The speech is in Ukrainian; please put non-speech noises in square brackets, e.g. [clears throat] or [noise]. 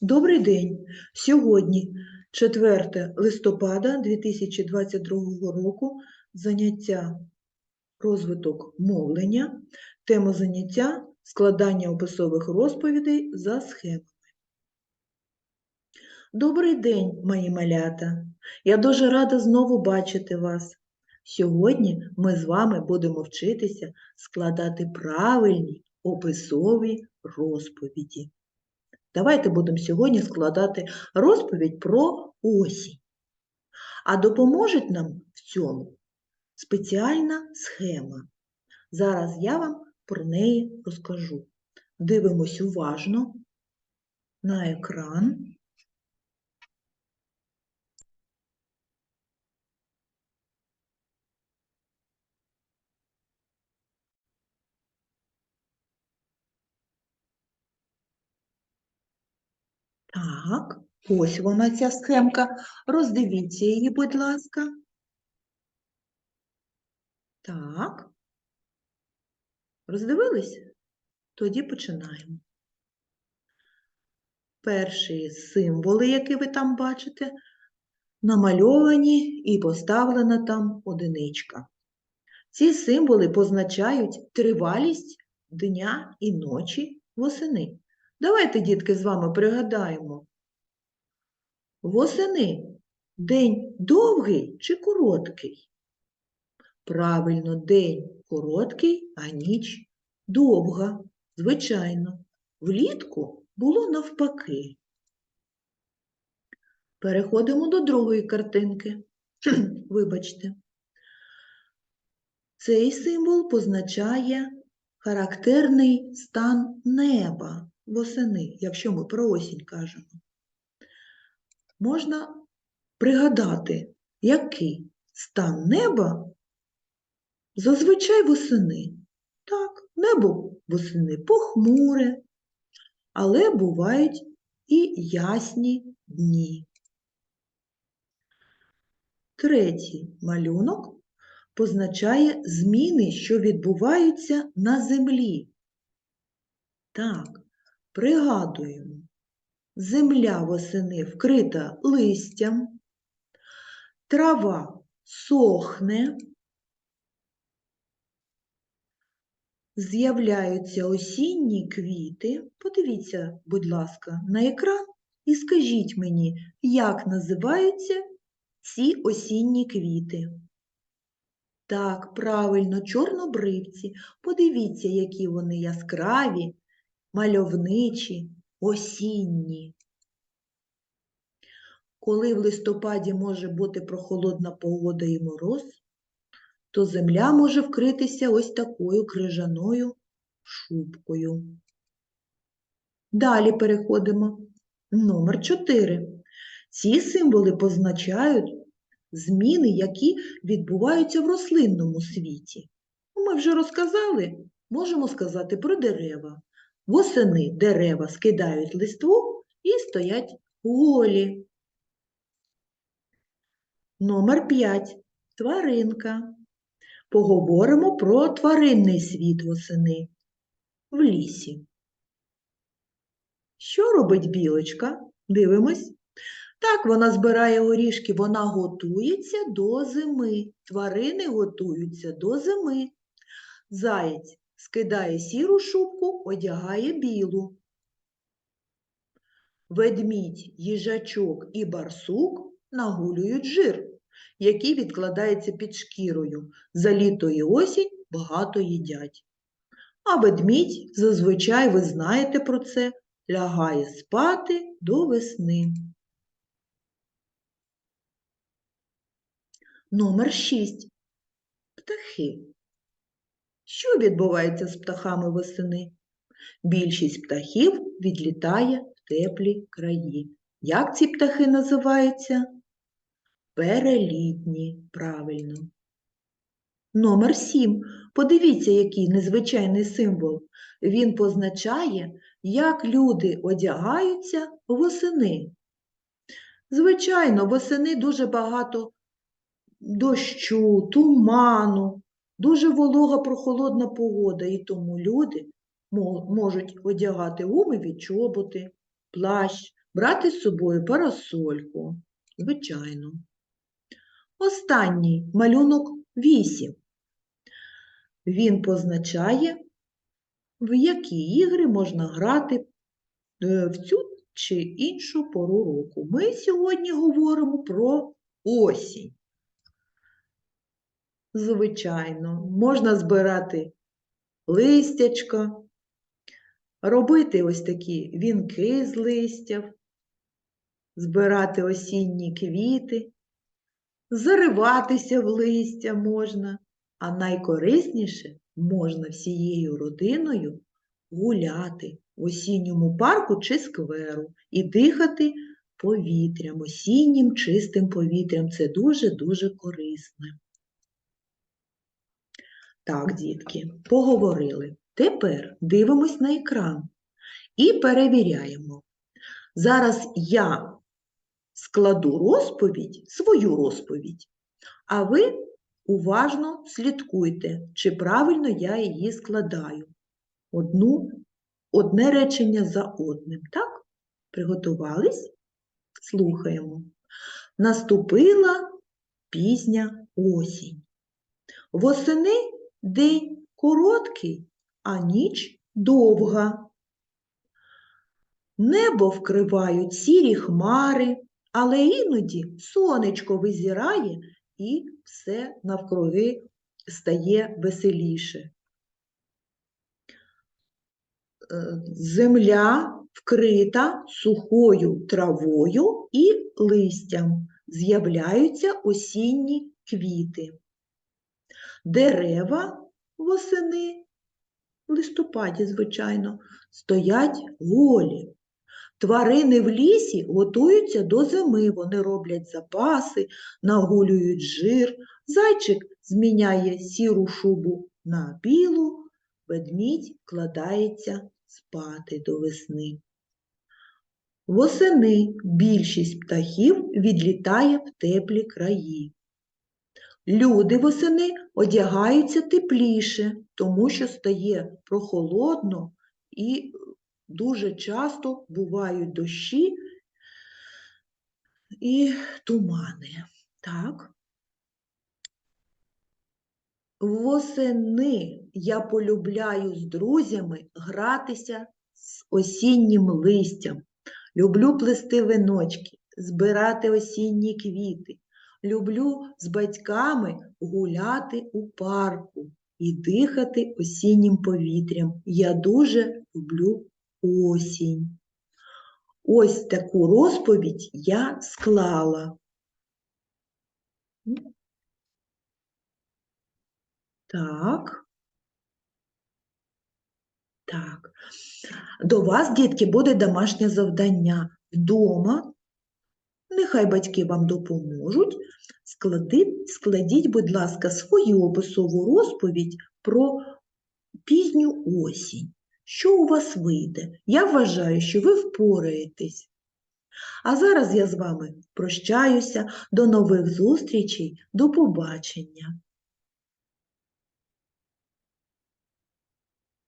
Добрий день! Сьогодні 4 листопада 2022 року заняття розвиток мовлення, тема заняття складання описових розповідей за схемами. Добрий день, мої малята! Я дуже рада знову бачити вас. Сьогодні ми з вами будемо вчитися складати правильні описові розповіді. Давайте будемо сьогодні складати розповідь про осінь. А допоможе нам в цьому спеціальна схема. Зараз я вам про неї розкажу. Дивимось уважно на екран. Так, ось вона ця схемка. Роздивіться її, будь ласка. Так. Роздивились? Тоді починаємо. Перші символи, які ви там бачите, намальовані і поставлена там одиничка. Ці символи позначають тривалість дня і ночі восени. Давайте, дітки, з вами пригадаємо. Восени день довгий чи короткий? Правильно, день короткий, а ніч довга. Звичайно, влітку було навпаки. Переходимо до другої картинки. [clears throat] Вибачте. Цей символ позначає характерний стан неба восени, якщо ми про осінь кажемо. Можна пригадати, який стан неба зазвичай восени. Так, небо восени похмуре, але бувають і ясні дні. Третій малюнок позначає зміни, що відбуваються на землі. Так, пригадуємо, земля восени вкрита листям, трава сохне, з'являються осінні квіти. Подивіться, будь ласка, на екран і скажіть мені, як називаються ці осінні квіти. Так, правильно, чорнобривці. Подивіться, які вони яскраві, мальовничі, осінні. Коли в листопаді може бути прохолодна погода і мороз, то земля може вкритися ось такою крижаною шубкою. Далі переходимо. Номер 4. Ці символи позначають зміни, які відбуваються в рослинному світі. Ну, Ми вже розказали, можемо сказати про дерева. Восени дерева скидають листву і стоять голі. Номер 5. Тваринка. Поговоримо про тваринний світ восени в лісі. Що робить білочка? Дивимось. Так, вона збирає горішки, вона готується до зими. Тварини готуються до зими. Заєць скидає сіру шубку, одягає білу. Ведмідь, їжачок і барсук нагулюють жир, який відкладається під шкірою. За літо і осінь багато їдять. А ведмідь, зазвичай ви знаєте про це, лягає спати до весни. Номер 6. Птахи. Що відбувається з птахами восени? Більшість птахів відлітає в теплі краї. Як ці птахи називаються? Перелітні, правильно. Номер 7. Подивіться, який незвичайний символ. Він позначає, як люди одягаються восени. Звичайно, восени дуже багато дощу, туману, дуже волога прохолодна погода, і тому люди можуть одягати гумові чоботи, плащ, брати з собою парасольку, звичайно. Останній малюнок 8. Він позначає, в які ігри можна грати е, в цю чи іншу пору року. Ми сьогодні говоримо про осінь. Звичайно, можна збирати листячка, робити ось такі вінки з листяв, збирати осінні квіти, зариватися в листя можна, а найкорисніше можна всією родиною гуляти в осінньому парку чи скверу і дихати повітрям, осіннім чистим повітрям. Це дуже-дуже корисно. Так, дітки, поговорили. Тепер дивимось на екран і перевіряємо. Зараз я складу розповідь, свою розповідь, а ви уважно слідкуйте, чи правильно я її складаю. Одну, одне речення за одним. Так? Приготувались? Слухаємо. Наступила пізня осінь. Восени день короткий, а ніч довга. Небо вкривають сірі хмари, але іноді сонечко визирає і все навкруги стає веселіше. Е, Земля вкрита сухою травою і листям. З'являються осінні квіти. Дерева восени, в листопаді, звичайно, стоять голі. Тварини в лісі готуються до зими, вони роблять запаси, нагулюють жир. Зайчик зміняє сіру шубу на білу, ведмідь кладається спати до весни. Восени більшість птахів відлітає в теплі краї. Люди восени одягаються тепліше, тому що стає прохолодно і дуже часто бувають дощі і тумани. Так. Восени я полюбляю з друзями гратися з осіннім листям. Люблю плести виночки, збирати осінні квіти. Люблю з батьками гуляти у парку і дихати осіннім повітрям. Я дуже люблю осінь. Ось таку розповідь я склала. Так. Так. До вас, дітки, буде домашнє завдання. Вдома, нехай батьки вам допоможуть, складіть, складіть, будь ласка, свою описову розповідь про пізню осінь. Що у вас вийде? Я вважаю, що ви впораєтесь. А зараз я з вами прощаюся. До нових зустрічей, до побачення!